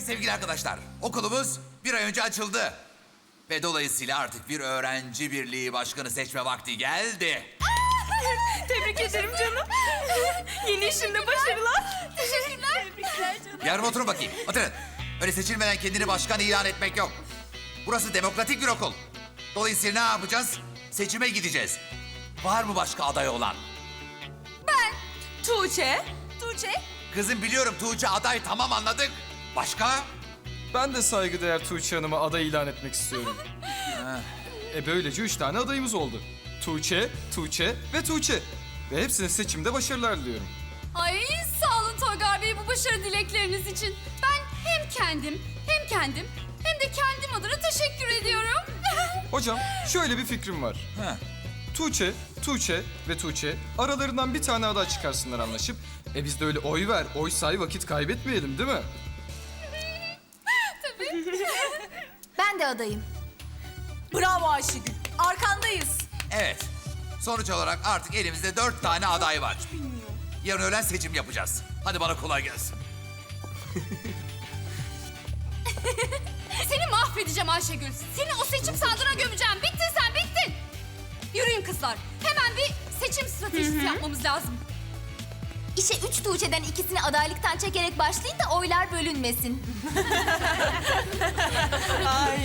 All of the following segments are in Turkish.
Evet sevgili arkadaşlar, okulumuz bir ay önce açıldı. Ve dolayısıyla artık bir öğrenci birliği başkanı seçme vakti geldi. Tebrik ederim canım. Yeni işinde başarılar. Teşekkürler. Tebrikler canım. Yarın oturun bakayım, oturun. Öyle seçilmeden kendini başkan ilan etmek yok. Burası demokratik bir okul. Dolayısıyla ne yapacağız? Seçime gideceğiz. Var mı başka aday olan? Tuğçe. Tuğçe. Kızım biliyorum Tuğçe aday tamam anladık. Başka? Ben de saygıdeğer Tuğçe Hanım'a aday ilan etmek istiyorum. e böylece üç tane adayımız oldu. Tuğçe, Tuğçe ve Tuğçe. Ve hepsine seçimde başarılar diliyorum. Ay sağ olun Toygar Bey bu başarı dilekleriniz için. Ben hem kendim hem kendim hem de kendim adına teşekkür ediyorum. Hocam şöyle bir fikrim var. Tuğçe, Tuğçe ve Tuğçe aralarından bir tane aday çıkarsınlar anlaşıp. E biz de öyle oy ver, oy say vakit kaybetmeyelim değil mi? Ben de adayım. Bravo Ayşegül. Arkandayız. Evet. Sonuç olarak artık elimizde dört tane aday var. Yarın öğlen seçim yapacağız. Hadi bana kolay gelsin. Seni mahvedeceğim Ayşegül. Seni o seçim sandığına gömeceğim. Bittin sen bittin. Yürüyün kızlar. Hemen bir seçim stratejisi yapmamız lazım. İşe üç Tuğçe'den ikisini adaylıktan çekerek başlayın da oylar bölünmesin.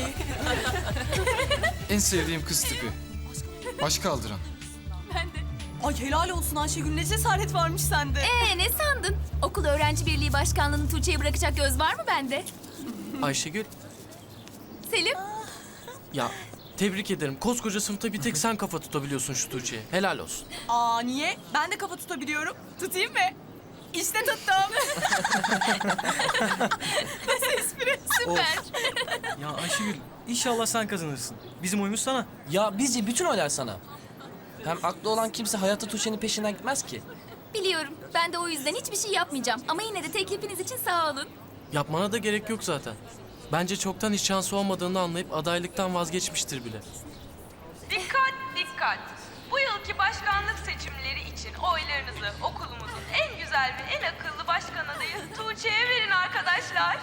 En sevdiğim kız tipi. Baş kaldıran. Ay helal olsun Ayşegül ne cesaret varmış sende. Ee ne sandın? Okul öğrenci birliği başkanlığını Tuğçe'ye bırakacak göz var mı bende? Ayşegül, Selim? ya tebrik ederim. Koskoca sınıfta bir tek sen kafa tutabiliyorsun şu Tuğçe'ye. Helal olsun. Aa niye? Ben de kafa tutabiliyorum. Tutayım mı? İşte tuttum. Nasıl espri? Süper. Ya Ayşegül inşallah sen kazanırsın. Bizim oyumuz sana. Ya bizce bütün oylar sana. Hem aklı olan kimse hayatta Tuğçe'nin peşinden gitmez ki. Biliyorum. Ben de o yüzden hiçbir şey yapmayacağım. Ama yine de teklifiniz için sağ olun. Yapmana da gerek yok zaten. Bence çoktan hiç şansı olmadığını anlayıp adaylıktan vazgeçmiştir bile. Dikkat dikkat. Bu yılki başkanlık seçimleri için oylarınızı okulumuzun en güzel ve en akıllı başkan adayı Tuğçe'ye verin arkadaşlar.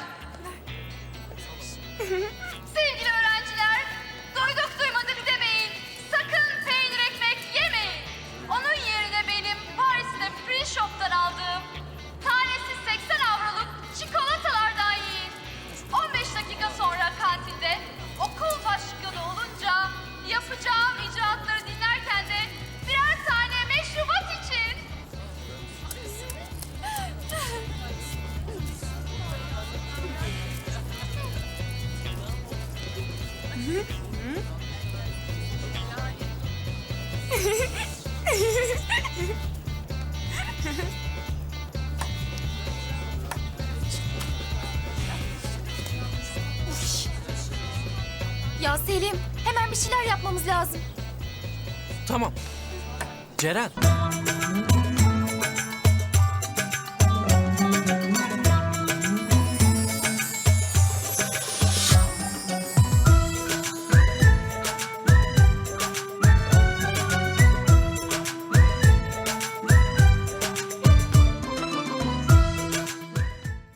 Sevgili Ya Selim, hemen bir şeyler yapmamız lazım. Tamam. Ceren.